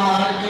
Mark.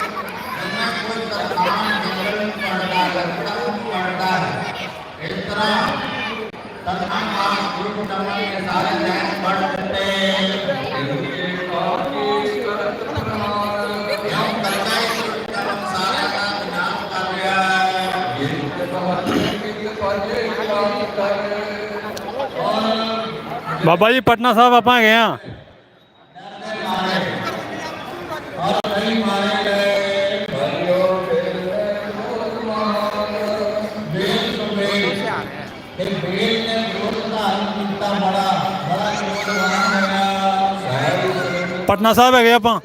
पवित्र काम मंगल करता है कर्म करता है इस तरह तथा काम गुरु कमल के सारे जैन बढ़ते ਬਾਬਾ ਜੀ ਪਟਨਾ ਸਾਹਿਬ ਆਪਾਂ ਗਏ ਆ ਪਟਨਾ ਸਾਹਿਬ ਹੈਗੇ ਆਪਾਂ।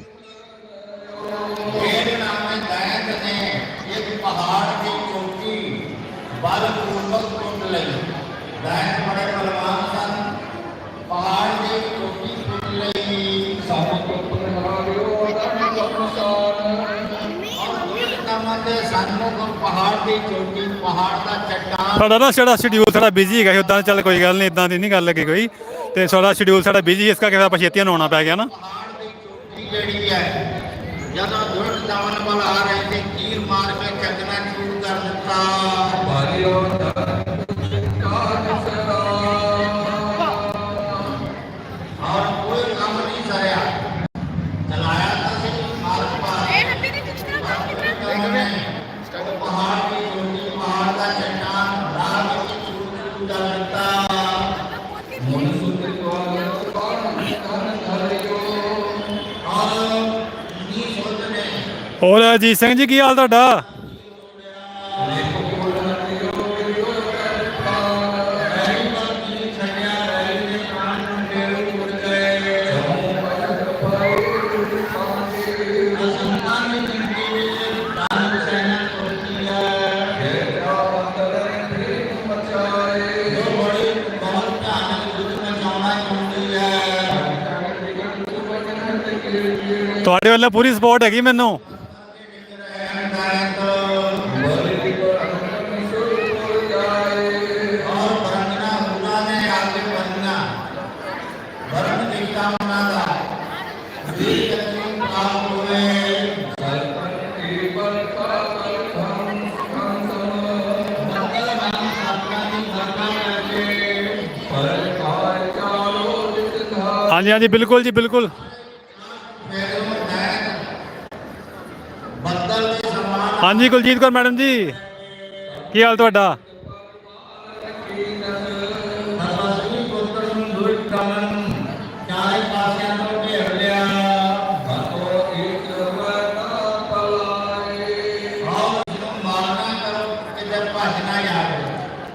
ਸਾਡਾ ਨਾ ਸਾਡਾ ਸ਼ਡਿਊਲ ਸਾਡਾ ਬਿਜ਼ੀ ਹੈਗਾ ਉਦਾਂ ਚੱਲ ਕੋਈ ਗੱਲ ਨਹੀਂ ਇਦਾਂ ਦੀ ਨਹੀਂ ਗੱਲ ਲੱਗੀ ਕੋਈ। ਤੇ ਸਾਡਾ ਸ਼ਡਿਊਲ ਸਾਡਾ ਬਿਜ਼ੀ ਇਸ ਕਰਕੇ ਆਪਾਂ ਛੇਤੀ ਨੂੰ ਆਉਣਾ ਪੈ ਗਿਆ ਨਾ। ਜਿਹੜੀ ਹੈ ਜਦੋਂ ਦੁਰਗ ਦਾਵਨ ਬਲ ਆ ਰਹੇ ਤੇ ਕੀਰ ਮਾਰ ਕੇ ਕੰਗਣਾ ਚੂਰ ਕਰ ਦਿੱਤਾ ਭਾਰੀ ਔਰ ਬੋਲੇ ਅਜੀਤ ਸਿੰਘ ਜੀ ਕੀ ਹਾਲ ਤੁਹਾਡਾ? ਤੁਹਾਡੇ ਵੱਲੋਂ ਪੂਰੀ ਸਪੋਰਟ ਹੈਗੀ ਮੈਨੂੰ। हाँ जी, बिल्कुल जी, बिल्कुल। हाँ जी, कुलजीत कौर मैडम जी। की हाल थोड़ा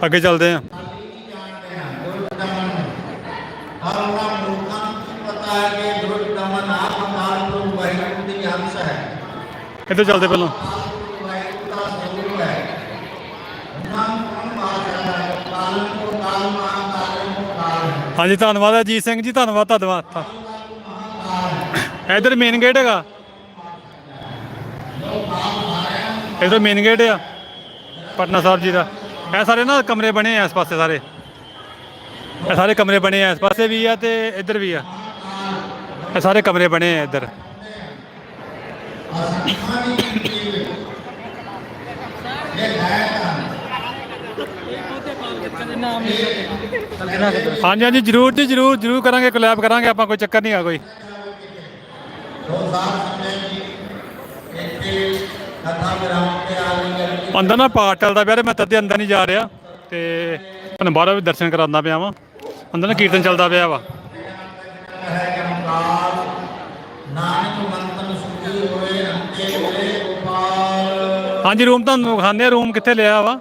अगे चलते हैं ਇੱਧਰ ਚੱਲਦੇ ਪਹਿਲਾਂ। ਹਾਂਜੀ, ਧੰਨਵਾਦ ਅਜੀਤ ਸਿੰਘ ਜੀ, ਧੰਨਵਾਦ ਧੰਨਵਾਦ। ਇੱਧਰ ਮੇਨ ਗੇਟ ਹੈਗਾ। ਇੱਧਰ ਮੇਨ ਗੇਟ ਆ, ਪਟਨਾ ਸਾਹਿਬ ਜੀ ਦਾ। ਇਹ ਸਾਰੇ ਨਾ ਕਮਰੇ ਬਣੇ ਆ ਇਸ ਪਾਸੇ ਸਾਰੇ। ਇਹ ਸਾਰੇ ਕਮਰੇ ਬਣੇ ਆ ਇਸ ਪਾਸੇ ਵੀ ਆ ਤੇ ਇੱਧਰ ਵੀ ਆ। ਇਹ ਸਾਰੇ ਕਮਰੇ ਬਣੇ ਆ ਇੱਧਰ। ਹਾਂਜੀ ਹਾਂਜੀ, ਜਰੂਰ ਜੀ, ਜਰੂਰ ਜਰੂਰ ਕਰਾਂਗੇ ਕੋਲੈਬ ਕਰਾਂਗੇ, ਆਪਾਂ ਕੋਈ ਚੱਕਰ ਨਹੀਂ ਆ ਕੋਈ। ਅੰਦਰ ਨਾ ਪਾਠ ਚੱਲਦਾ ਪਿਆ ਤੇ ਮੈਂ ਤਦੇ ਅੰਦਰ ਨਹੀਂ ਜਾ ਰਿਹਾ ਤੇ ਤੁਹਾਨੂੰ ਬਾਹਰੋਂ ਵੀ ਦਰਸ਼ਨ ਕਰਾਉਂਦਾ ਪਿਆ ਵਾਂ। ਅੰਦਰ ਨਾ ਕੀਰਤਨ ਚੱਲਦਾ ਪਿਆ ਵਾ ਹੈ ਕਿ ਓੰਕਾਰ ਨਾਨਕ ਮੰਤਨ ਸੁਖੀ ਹੋਏ ਅੰਤੇ ਹੋਏ ਗੋਪਾਲ ਹਾਂਜੀ ਰੂਮ ਤੁਹਾਨੂੰ ਖਾਣੇ ਰੂਮ ਕਿੱਥੇ ਲਿਆ ਵਾ?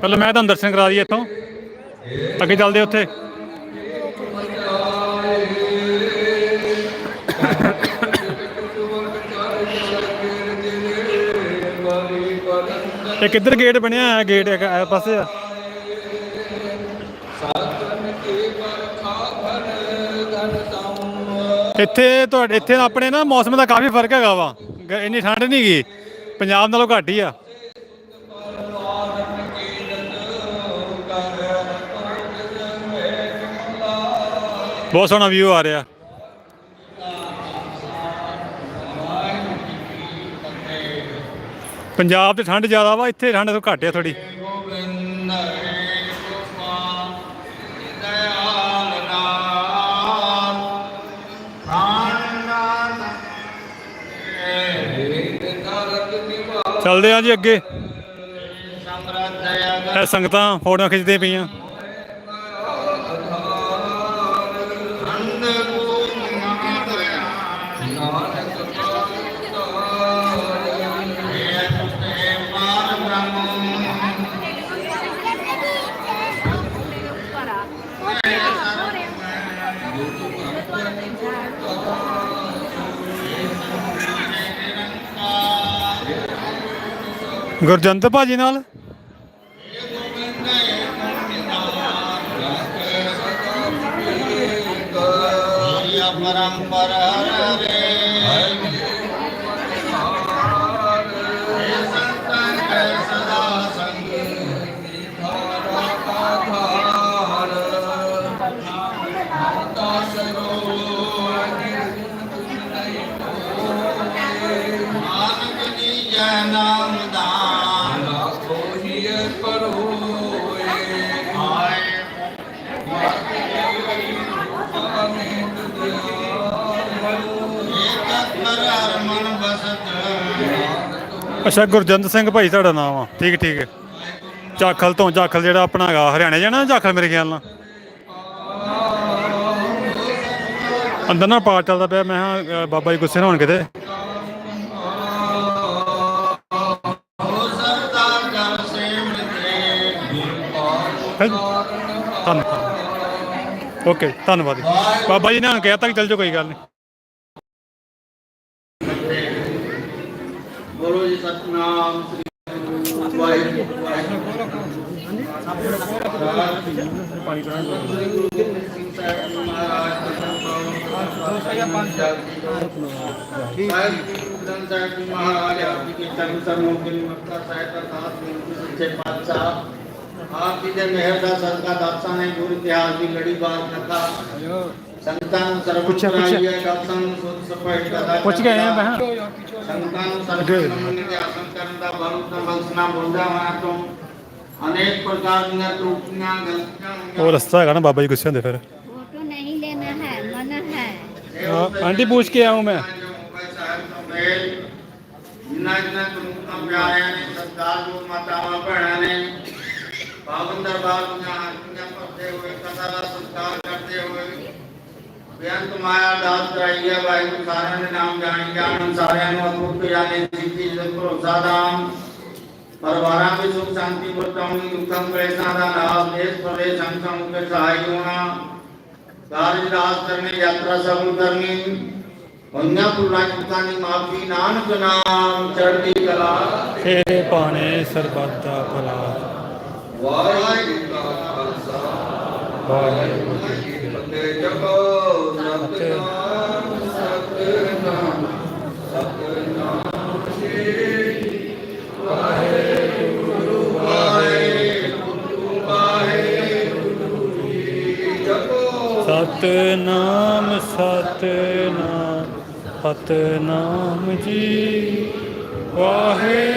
ਪਹਿਲਾਂ ਮੈਂ ਤੁਹਾਨੂੰ ਦਰਸ਼ਨ ਕਰਾ ਦਈਏ ਇੱਥੋਂ। ਅੱਗੇ ਚੱਲਦੇ ਉੱਥੇ। ਇਹ ਕਿੱਧਰ ਗੇਟ ਬਣਿਆ ਹੈ ਗੇਟ ਇੱਕ ਇਹ ਪਾਸੇ ਆ। ਇੱਥੇ ਤੁਹਾਡੇ ਇੱਥੇ ਆਪਣੇ ਨਾ ਮੌਸਮ ਦਾ ਕਾਫੀ ਫ਼ਰਕ ਹੈਗਾ ਵਾ। ਇੰਨੀ ਠੰਡ ਨਹੀਂ ਗਈ ਪੰਜਾਬ ਨਾਲੋਂ ਘੱਟ ਹੀ ਆ। ਬਹੁਤ ਸੋਹਣਾ ਵਿਊ ਆ ਰਿਹਾ। ਪੰਜਾਬ ਤੇ ਠੰਡ ਜ਼ਿਆਦਾ ਵਾ, ਇੱਥੇ ਠੰਡ ਤੋਂ ਘੱਟ ਆ ਥੋੜੀ ਚੱਲਦੇ ਆ ਜੀ ਅੱਗੇ। ਇਹ ਸੰਗਤਾਂ ਫੋਟੋਆਂ ਖਿੱਚਦੇ ਪਈਆਂ। ਗੁਰਜੰਤ ਭਾਜੀ ਨਾਲ? ਹਰਿ ਅੱਛਾ, ਗੁਰਜੰਤ ਸਿੰਘ ਭਾਈ ਤੁਹਾਡਾ ਨਾਮ ਆ। ਠੀਕ ਠੀਕ। ਹੈ ਜਾਖਲ ਤੋਂ, ਜਾਖਲ ਜਿਹੜਾ ਆਪਣਾ ਹੈਗਾ, ਹਰਿਆਣੇ ਜਾਣਾ ਜਾਖਲ ਮੇਰੇ ਖਿਆਲ ਨਾਲ? ਅੰਦਰ ਨਾ ਪਾਠ ਚੱਲਦਾ ਪਿਆ, ਮੈਂ ਕਿਹਾ ਬਾਬਾ ਜੀ ਗੁੱਸੇ ਨਾ ਹੋਣ ਕਿਤੇ। ਧੰਨਵਾਦ। ਓਕੇ, ਧੰਨਵਾਦ ਜੀ। ਬਾਬਾ ਜੀ ਨੇ ਹੁਣ ਕਹਿ ਤੱਕ ਚੱਲ ਜਾਓ, ਕੋਈ ਗੱਲ ਨਹੀਂ। ਬੋਲੋ ਜੀ, ਸਤਨਾਮ ਸ੍ਰੀ ਵਾਹਿਗੁਰੂ ਵਾਹਿਗੁਰੂ ਸਾਹਿਬ ਜੀ ਮਹਾਰਾਜ ਆਪ ਜੀ ਕੇ ਚਰਨ ਸਰਨੋਂ ਕੇ ਮੱਕਾ ਸਾਹਿਬ ਦਾ ਸਾਥ ਬੇਨਤੀ ਸੱਚੇ ਪਾਤਸ਼ਾਹ ਆਪ ਜੀ ਦੇ ਮਿਹਰ ਦਾ ਸਦਕਾ ਦਾਸਾਂ ਨੇ ਗੁਰ ਇਤਿਹਾਸ ਦੀ ਲੜੀ ਬਾਤ ਕਥਾ ਸੰਤਾਨ ਸਰਵਪਰਾਇਆ ਕਲਤਨ ਸੁਧ ਸਪਾਇ ਕਦਾ ਪੁੱਛ ਗਏ ਆ ਬਹਾ ਸੰਤਾਨ ਸਰਵਪਰਾਇਆ ਆਸਨ ਕਰਨ ਦਾ ਬਹੁਤ ਸੰਭਲਸਨਾ ਬੁਲਦਾ ਵਾਂ ਤੋਂ। ਅਨੇਕ ਪ੍ਰਕਾਰ ਦੀਆਂ ਤਰੁਕੀਆਂ ਗਲਤੀਆਂ ਉਹ ਰਸਤਾ ਹੈਗਾ ਨਾ ਬਾਬਾ ਜੀ ਗੁੱਸੇ ਹੁੰਦੇ ਫਿਰ। ਫੋਟੋ ਨਹੀਂ ਲੈਣਾ ਹੈ ਮਨਾ ਹੈ। ਆਂਟੀ ਪੁੱਛ ਕੇ ਆਉਂ ਮੈਂ। ਜਿਨ੍ਹਾਂ ਜਿਨ੍ਹਾਂ ਤੁਮ ਪਿਆਰਿਆਂ ਨੇ ਸਰਦਾਰ ਨੂੰ ਮਾਤਾਵਾਂ ਭੈਣਾਂ ਨੇ ਪਾਵਨ ਦਰਬਾਰ ਦੀਆਂ ਹਾਜ਼ਰੀਆਂ ਭਰਦੇ ਹੋਏ ਕਥਾ ਦਾ ਸੰਸਕਾਰ ਕਰਦੇ ਹੋਏ ਬੇਅੰਤ ਮਾਇਆ ਦਾਸ ਕਰਾਈ ਹੈ ਵਾਹਿਗੁਰੂ ਸਾਰਿਆਂ ਦੇ ਨਾਮ ਜਾਣੀ ਜਾਣ ਸਾਰਿਆਂ ਨੂੰ ਅਦਭੁਤ ਜਾਣੇ ਸਿੱਧੀ ਜਦ ਭਰੋਸਾ ਦਾਮ ਪਰਿਵਾਰਾਂ ਵਿੱਚ ਸੁਖ ਸ਼ਾਂਤੀ ਵਰਤਾਉਣੀ ਦੁੱਖਾਂ ਕਲੇਸ਼ਾਂ ਦਾ ਨਾਸ਼ ਦੇਸ਼ ਪ੍ਰਦੇਸ਼ ਸੰਸਾਂ ਮੁਕੇ ਸਹਾਈ ਹੋਣਾ। ਕਾਰਜ ਰਾਸ ਕਰਨੇ ਯਾਤਰਾ ਸਫਲ ਕਰਨੀ। ਭੁੱਲਾਂ ਚੁੱਕਾਂ ਦੀ ਮਾਫੀ ਨਾਨਕ ਨਾਮ ਚੜ੍ਹਦੀ ਕਲਾ। ਤੇਰੇ ਪਾਣੇ ਸਰਬੱਤ ਦਾ ਭਲਾ। ਵਾਹਿਗੁਰੂ ਕਾ ਖਾਲਸਾ। ਵਾਹਿਗੁਰੂ ਸਤਨਾਮ ਸਤਨਾਮ ਸਤਨਾਮ ਜੀ। ਵਾਹਿਗੁਰੂ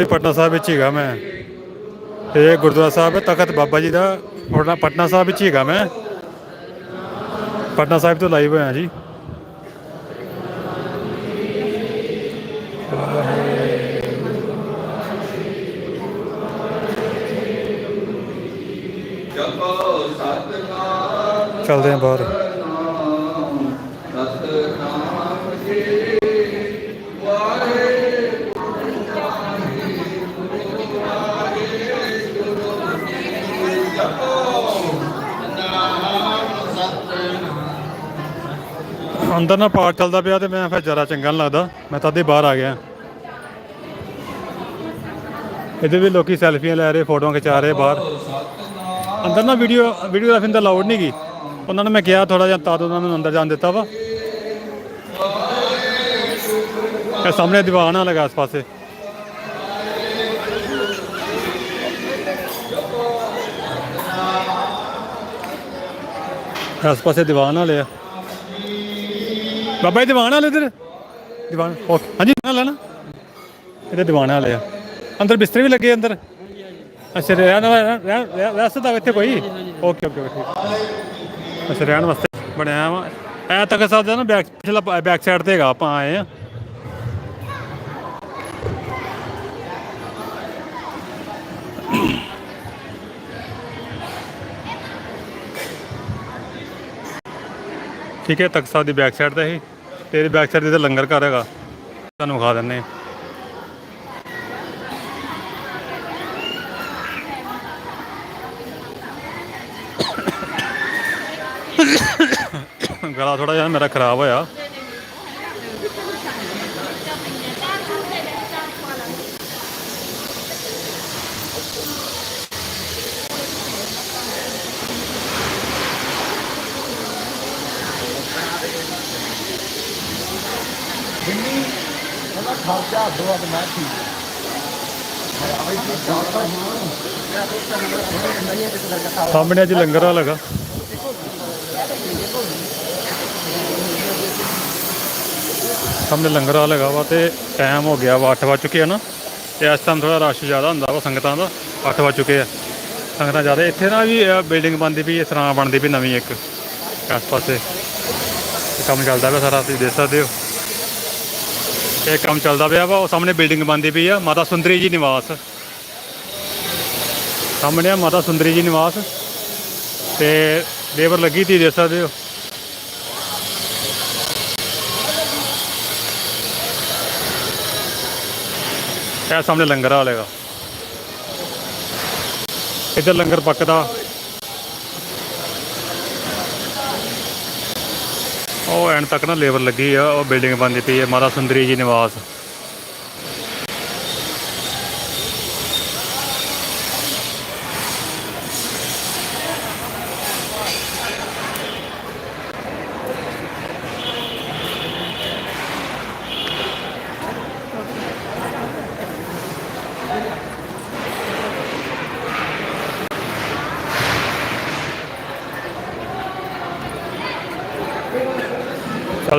ਜੀ ਪਟਨਾ ਸਾਹਿਬ ਵਿੱਚ ਹੀਗਾ ਮੈਂ। ਇਹ ਗੁਰਦੁਆਰਾ ਸਾਹਿਬ ਹੈ ਤਖਤ ਬਾਬਾ ਜੀ ਦਾ ਪਟਨਾ ਪਟਨਾ ਸਾਹਿਬ ਵਿੱਚ ਹੀਗਾ ਮੈਂ। ਪਟਨਾ ਸਾਹਿਬ ਤੋਂ ਲਾਈਵ ਹੋਇਆ ਜੀ। ਚੱਲਦੇ ਹਾਂ ਬਾਹਰ। ਅੰਦਰ ਨਾ ਪਾਠ ਚੱਲਦਾ ਪਿਆ ਤੇ ਮੈਂ ਫਿਰ ਜਰਾ ਚੰਗਾ ਨਹੀਂ ਲੱਗਦਾ। ਮੈਂ ਤਾਂ ਅੱਧੇ ਬਾਹਰ ਆ ਗਿਆ। ਇਹਦੇ ਵੀ ਲੋਕੀ ਸੈਲਫੀਆਂ ਲੈ ਰਹੇ, ਫੋਟੋਆਂ ਖਿਚਾ ਰਹੇ ਬਾਹਰ। ਅੰਦਰ ਨਾ ਵੀਡੀਓ ਵੀਡੀਓਗ੍ਰਾਫੀ ਦਾ ਲਾਊਡ ਨਹੀਂ ਗਈ ਉਹਨਾਂ ਨੇ ਮੈਂ ਕਿਹਾ ਥੋੜਾ ਜਿਹਾ, ਤਾਂ ਉਹਨਾਂ ਨੂੰ ਅੰਦਰ ਜਾਣ ਦਿੱਤਾ ਵਾ। ਇਹ ਸਾਹਮਣੇ ਦੀਵਾਨ ਆ ਲਗਾ ਇਸ ਪਾਸੇ। ਆਸ ਪਾਸੇ ਦੀਵਾਨ ਵਾਲੇ ਆ। ਬਾਬਾ ਜੀ, ਦੀਵਾਨ ਵਾਲੇ ਇਧਰ? ਦੀਵਾਨ ਓਕੇ ਹਾਂਜੀ ਨਾਲ ਲੈਣਾ ਇਹਦੇ ਦੀਵਾਨ ਵਾਲੇ ਆ। ਅੰਦਰ ਬਿਸਤਰੇ ਵੀ ਲੱਗੇ ਅੰਦਰ। ਅੱਛਾ, ਰਹਿਣ ਵਾਲਾ ਰਸਤਾ ਤਾਂ ਇੱਥੇ ਕੋਈ? ਓਕੇ ਓਕੇ ਠੀਕ ਅੱਛਾ, ਰਹਿਣ ਵਾਸਤੇ ਬਣਿਆ ਵਾ। ਐ ਤੱਕ ਸਾਹਿਬ ਦਾ ਨਾ, ਬੈਕ, ਪਿਛਲਾ ਬੈਕ ਸਾਈਡ ਤੇ ਹੈਗਾ, ਆਪਾਂ ਆਏ ਆ। ਠੀਕ ਹੈ, ਤਖਤ ਸਾਹਿਬ ਦੀ ਬੈਕ ਸਾਈਡ ਤੇ ਹੀ ਤੇਰੀ ਬੈਕ ਸਾਈਡ ਤੇ ਲੰਗਰ ਘਰ ਹੈਗਾ। ਤੁਹਾਨੂੰ ਖਾ ਦਿੰਨੇ ਗਲਾ ਥੋੜਾ ਜਿਹਾ ਮੇਰਾ ਖਰਾਬ ਹੋਇਆ। ਸਾਹਮਣੇ ਅੱਜ ਲੰਗਰ ਵਾਲਾ ਲਗਾ ਸਾਹਮਣੇ ਲੰਗਰ ਵਾਲਾ ਲਗਾ ਵਾ ਤੇ ਟਾਈਮ ਹੋ ਗਿਆ ਵਾ 8 ਵਜ ਚੁੱਕੇ ਆ ਨਾ। ਤੇ ਇਸ ਟਾਈਮ ਥੋੜਾ ਰਸ਼ ਜ਼ਿਆਦਾ ਹੁੰਦਾ ਵਾ ਸੰਗਤਾਂ ਦਾ 8 ਵਜ ਚੁੱਕੇ ਆ। ਸੰਗਤਾਂ ਜ਼ਿਆਦਾ, ਇੱਥੇ ਨਾ ਵੀ ਬਿਲਡਿੰਗ ਬਣਦੀ ਪਈ ਹੈ ਸਰਾਂ ਬਣਦੀ ਪਈ ਨਵੀਂ ਇੱਕ ਆਸ ਪਾਸੇ। ਕੰਮ ਚੱਲਦਾ ਪਿਆ ਸਾਰਾ, ਤੁਸੀਂ ਦੇਖ ਸਕਦੇ ਹੋ। ਇਹ ਕੰਮ ਚੱਲਦਾ ਪਿਆ ਵਾ, ਉਹ ਸਾਹਮਣੇ ਬਿਲਡਿੰਗ ਬਣਦੀ ਪਈ ਆ, ਮਾਤਾ ਸੁੰਦਰੀ ਜੀ ਨਿਵਾਸ। ਸਾਹਮਣੇ ਆ ਮਾਤਾ ਸੁੰਦਰੀ ਜੀ ਨਿਵਾਸ, ਤੇ ਲੇਬਰ ਲੱਗੀ ਤੀ ਦੇ ਸਕਦੇ ਹੋ। ਇਹ ਸਾਹਮਣੇ ਲੰਗਰ ਵਾਲੇਗਾ ਇੱਧਰ ਲੰਗਰ ਪੱਕਦਾ। ਉਹ ਐਂਡ ਤੱਕ ਨਾ ਲੇਬਰ ਲੱਗੀ ਆ, ਉਹ ਬਿਲਡਿੰਗ ਬਣਦੀ ਪਈ ਹੈ ਮਾਤਾ ਸੁੰਦਰੀ ਜੀ ਨਿਵਾਸ।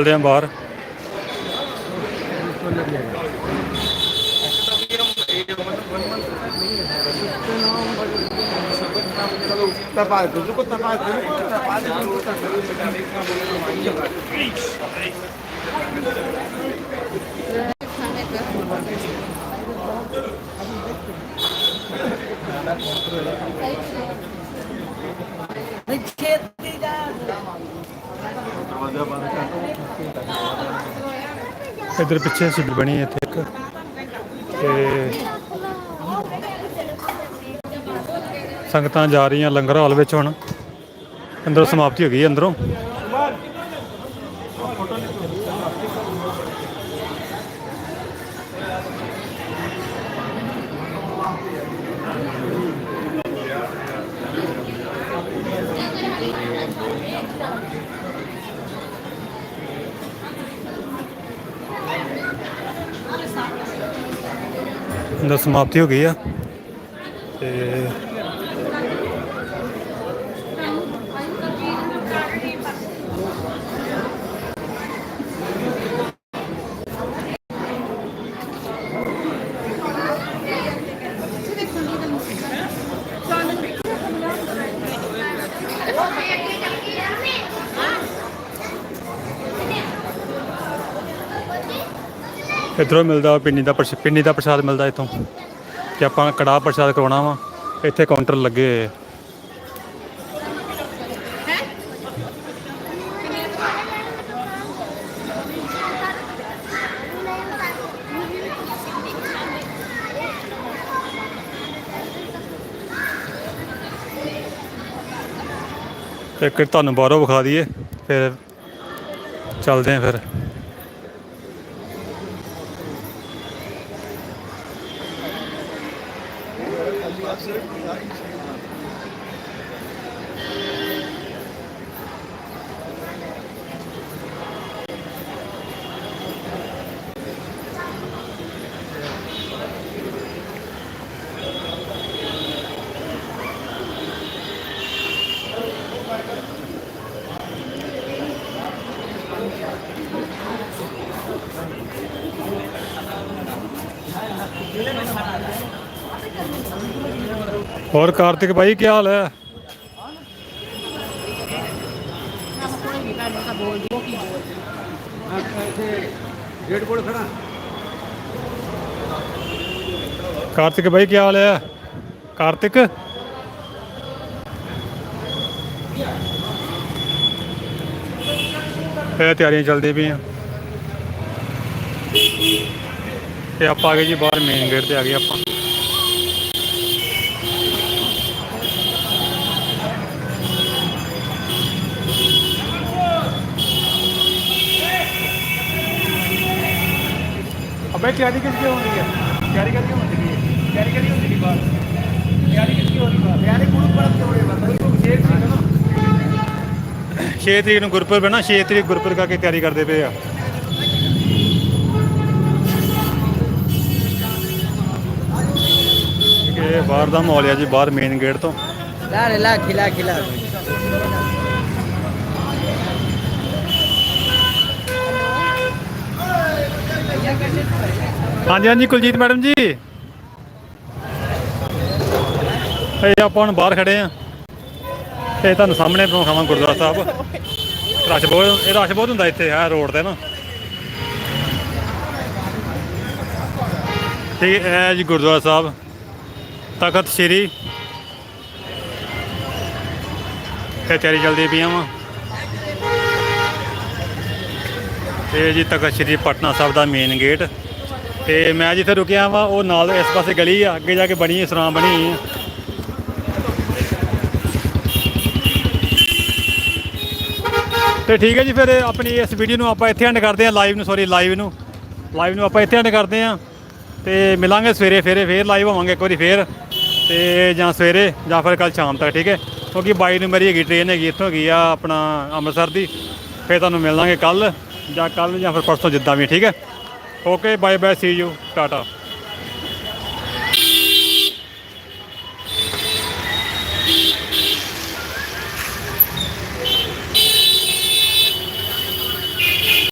ਚੱਲਦੇ ਆਂ ਬਾਹਰ खेत ਇਧਰ ਪਿੱਛੇ ਸਿੱਧ ਬਣੀ ਹੈ ਇੱਥੇ ਇੱਕ। ਤੇ ਸੰਗਤਾਂ ਜਾ ਰਹੀਆਂ ਲੰਗਰ ਹਾਲ ਵਿੱਚ ਹੁਣ। ਅੰਦਰੋਂ ਸਮਾਪਤੀ ਹੋ ਗਈ ਹੈ ਅੰਦਰੋਂ। ਅੰਦਰ ਸਮਾਪਤੀ ਹੋ ਗਈ ਆ। ਤੇ ਇੱਧਰੋਂ ਮਿਲਦਾ ਪਿੰਨੀ ਦਾ ਪ੍ਰਸ਼- ਪਿੰਨੀ ਦਾ ਪ੍ਰਸ਼ਾਦ ਮਿਲਦਾ ਇੱਥੋਂ ਕਿ ਆਪਾਂ ਕੜਾਹ ਪ੍ਰਸ਼ਾਦ ਕਰਵਾਉਣਾ ਵਾ, ਇੱਥੇ ਕਾਊਂਟਰ ਲੱਗੇ ਹੋਏ ਆ। ਤੇ ਇੱਕ ਤੁਹਾਨੂੰ ਬਾਹਰੋਂ ਵਿਖਾ ਦਈਏ, ਫਿਰ ਚੱਲਦੇ ਆਂ ਫਿਰ ਹੋਰ ਕਾਰਤਿਕ ਭਾਈ ਕੀ ਹਾਲ ਹੈ ਗੇਟ ਕੋਲ ਖੜਾ ਕਾਰਤਿਕ ਭਾਈ ਕੀ ਹਾਲ ਹੈ ਕਾਰਤਿਕ ਇਹ ਤਿਆਰੀਆਂ ਚੱਲਦੀ ਪਈਆਂ ਤੇ ਆਪਾਂ ਆ ਗਏ ਜੀ ਬਾਹਰ ਮੇਨ ਗੇਟ ਤੇ ਆ ਗਏ ਆਪਾਂ। ਅਬੇ ਤਿਆਰੀ ਕਿੱਥੇ ਹੋ ਰਹੀ ਹੈ? ਤਿਆਰੀ ਕਿੱਥੇ ਹੁੰਦੀ ਹੈ ਤਿਆਰੀ ਕਿੱਥੇ ਹੁੰਦੀ ਹੈ ਬਾਹਰ? ਤਿਆਰੀ ਕਿੱਥੇ ਹੋ ਰਹੀ ਹੈ ਤਿਆਰੀ ਕੋਲ ਪਰ ਹੋ ਰਹੀ ਹੈ ਬਈ ਕੋਈ ਸ਼ੇਰ ਸੀ ਨਾ। 6 ਤਰੀਕ ਨੂੰ ਗੁਰਪੁਰਬ ਹੈ ਨਾ 6 ਤਰੀਕ ਗੁਰਪੁਰਬ ਕਰਕੇ ਤਿਆਰੀ ਕਰਦੇ ਪਏ ਆ। ਇਹ ਬਾਹਰ ਦਾ ਮਾਹੌਲ ਹੈ ਜੀ ਬਾਹਰ ਮੇਨ ਗੇਟ ਤੋਂ। ਲਾ ਲਾ ਖਿਲਾ ਖਿਲਾ ਹਾਂਜੀ ਹਾਂਜੀ ਕੁਲਜੀਤ ਮੈਡਮ ਜੀ। ਇਹ ਆਪਾਂ ਹੁਣ ਬਾਹਰ ਖੜੇ ਆ। ਤੇ ਤੁਹਾਨੂੰ ਸਾਹਮਣੇ ਤੋਂ ਖਾਵਾਂ ਗੁਰਦੁਆਰਾ ਸਾਹਿਬ। ਰਸ਼ ਬਹੁਤ ਇਹ ਰਸ਼ ਬਹੁਤ ਹੁੰਦਾ ਇੱਥੇ ਆ ਰੋਡ ਤੇ ਨਾ। ਤੇ ਇਹ ਜੀ ਗੁਰਦੁਆਰਾ ਸਾਹਿਬ। ਤਖਤ ਸ੍ਰੀ। ਇਹ ਤਿਆਰੀ ਚੱਲਦੀ ਪਈਆਂ ਵਾ। ਇਹ ਜੀ ਤਖਤ ਸ੍ਰੀ ਪਟਨਾ ਸਾਹਿਬ ਦਾ ਮੇਨ ਗੇਟ ਤੇ ਮੈਂ ਜਿੱਥੇ ਰੁਕਿਆ ਵਾਂ, ਉਹ ਨਾਲ ਇਸ ਪਾਸੇ ਗਲੀ ਆ, ਅੱਗੇ ਜਾ ਕੇ ਬਣੀ ਹੈ ਸਰਾਂ ਬਣੀ ਹੋਈ ਹੈ ਤੇ ਠੀਕ ਹੈ ਜੀ, ਫਿਰ ਆਪਣੀ ਇਸ ਵੀਡੀਓ ਨੂੰ ਆਪਾਂ ਇੱਥੇ ਐਂਡ ਕਰਦੇ ਹਾਂ ਲਾਈਵ ਨੂੰ ਸੌਰੀ ਲਾਈਵ ਨੂੰ। ਲਾਈਵ ਨੂੰ ਆਪਾਂ ਇੱਥੇ ਐਂਡ ਕਰਦੇ ਹਾਂ। ਤੇ ਮਿਲਾਂਗੇ ਸਵੇਰੇ, ਫੇਰੇ, ਫੇਰ ਲਾਈਵ ਹੋਵਾਂਗੇ, ਇੱਕ ਵਾਰੀ ਫੇਰ। ਤੇ ਜਾਂ ਸਵੇਰੇ ਜਾਂ ਫਿਰ ਕੱਲ ਸ਼ਾਮ ਤੱਕ, ਠੀਕ ਹੈ? ਕਿਉਂਕਿ ਬਾਈ ਨੂੰ ਮੇਰੀ ਹੈਗੀ ਟ੍ਰੇਨ ਹੈਗੀ, ਇੱਥੋਂ ਹੈਗੀ ਆ ਆਪਣਾ ਅੰਮ੍ਰਿਤਸਰ ਦੀ। ਫਿਰ ਤੁਹਾਨੂੰ ਮਿਲ ਲਾਂਗੇ ਕੱਲ ਜਾਂ ਕੱਲ ਜਾਂ ਫਿਰ ਪਰਸੋਂ ਜਿੱਦਾਂ ਵੀ, ਠੀਕ ਹੈ? Okay bye bye see you Tata